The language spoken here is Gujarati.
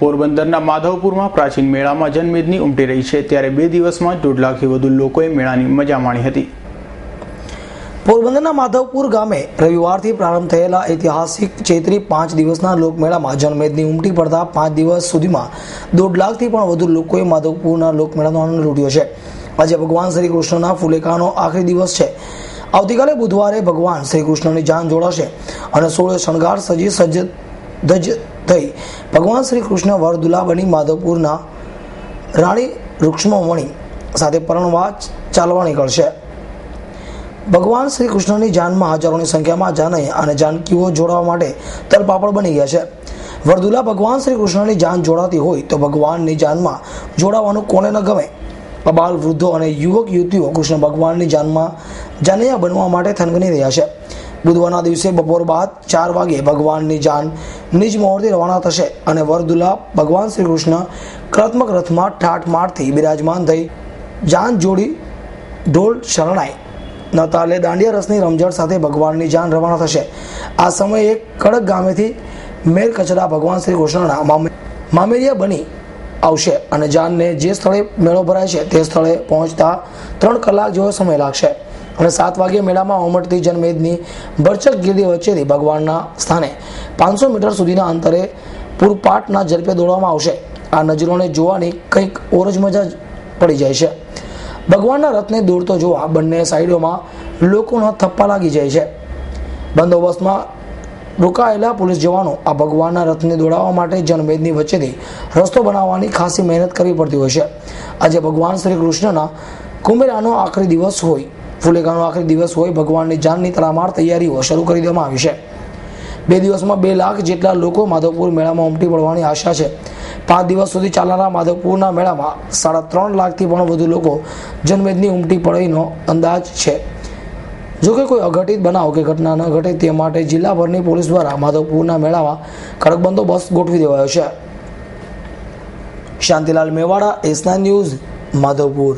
પોરબંદરના માધવપુરમાં પ્રાચીન મેળામાં જનમેદની ઉમટી રહી છે. ત્યારે બે દિવસમાં દોઢ લાખથી વધુ લોકોએ મેળાની મજા માણી હતી. પોરબંદરના માધવપુર ગામે રવિવારથી પ્રારંભ થયેલા ઐતિહાસિક ચૈત્રી પાંચ દિવસના લોકમેળામાં જનમેદની ઉમટી પડતા પાંચ દિવસ સુધીમાં દોઢ લાખથી પણ વધુ લોકોએ માધવપુરના લોકમેળાનો આનંદ લૂંટ્યો છે. આજે ભગવાન શ્રી કૃષ્ણના ફુલેકાનો આખરી દિવસ છે. આવતીકાલે બુધવારે ભગવાન શ્રી કૃષ્ણની જાન જોડાશે અને સોળે શણગાર સજી સજ્જ થઈ. ભગવાન શ્રી કૃષ્ણ વરદુલા બની માધવપુરના રાણી રૂક્ષ્મમણી સાથે પરણવાચ ચાલવા નીકળશે ભગવાન શ્રી કૃષ્ણની જાનમાં હજારોની સંખ્યામાં જાનૈ અને જાનકીઓ જોડાવા માટે તલપાપડ બની ગયા છે. વરદુલા ભગવાન શ્રી કૃષ્ણની જાન જોડાતી હોય તો ભગવાનની જાનમાં જોડાવાનું કોને ન ગમે? બાલ વૃદ્ધો અને યુવક યુવતીઓ કૃષ્ણ ભગવાનની જાનમાં જાનૈયા બનવા માટે થનગની રહ્યા છે. બુધવારના દિવસે બપોર બાદ ચાર વાગે ભગવાનની જાન નિજ મોહરથી રવાના થશે અને વરદુલા ભગવાન શ્રી કૃષ્ણ કલાત્મક રથમાં ઠાઠ મારથી બિરાજમાન થઈ જાન જોડી ઢોલ શરણાઈ. નતાલે તાલે દાંડિયા રસની રમઝટ સાથે ભગવાનની જાન રવાના થશે. આ સમયે કડક ગામેથી મેર કચરા ભગવાન શ્રી કૃષ્ણના મામે- મામેરિયા બની આવશે અને જાનને જે સ્થળે મેળો ભરાય છે તે સ્થળે પહોંચતા ત્રણ કલાક જેવો સમય લાગશે. અને સાત વાગ્યે મેળામાં ઉમટતી જનમેદની ભરચક ગીરદી વચ્ચેથી ભગવાનના સ્થાને પાંચસો મીટર સુધીના અંતરે પૂરપાટના ઝડપે દોડવામાં આવશે. આ નજરોને જોવાની કંઈક ઓર જ મજા જ પડી જાય છે. ભગવાનના રથને દોડતો જોવા બંને સાઈડોમાં લોકોના થપ્પા લાગી જાય છે. બંદોબસ્તમાં રોકાયેલા પોલીસ જવાનો આ ભગવાનના રથને દોડાવવા માટે જનમેદની વચ્ચેથી રસ્તો બનાવવાની ખાસી મહેનત કરવી પડતી હોય છે. આજે ભગવાન શ્રી કૃષ્ણના કુંભેરાનો આખરી દિવસ હોય ફુલેકાનો આખરી દિવસ હોય, ભગવાનની જાનની તડામાર તૈયારીઓ શરૂ કરી દેવામાં આવી છે. બે દિવસમાં બે લાખ જેટલા લોકો માધવપુર મેળામાં ઉમટી પડવાની આશા છે. પાંચ દિવસ સુધી ચાલનારા માધવપુરના મેળામાં સાડા ત્રણ લાખથી પણ વધુ લોકો જનમેદની ઉમટી પડવાનો અંદાજ છે. જો કે કોઈ અઘટિત બનાવ કે ઘટના ન ઘટે તે માટે જિલ્લાભરની પોલીસ દ્વારા માધવપુરના મેળામાં કડક બંદોબસ્ત ગોઠવી દેવાયો છે. શાંતિલાલ મેવાડા એસના ન્યૂઝ માધવપુર.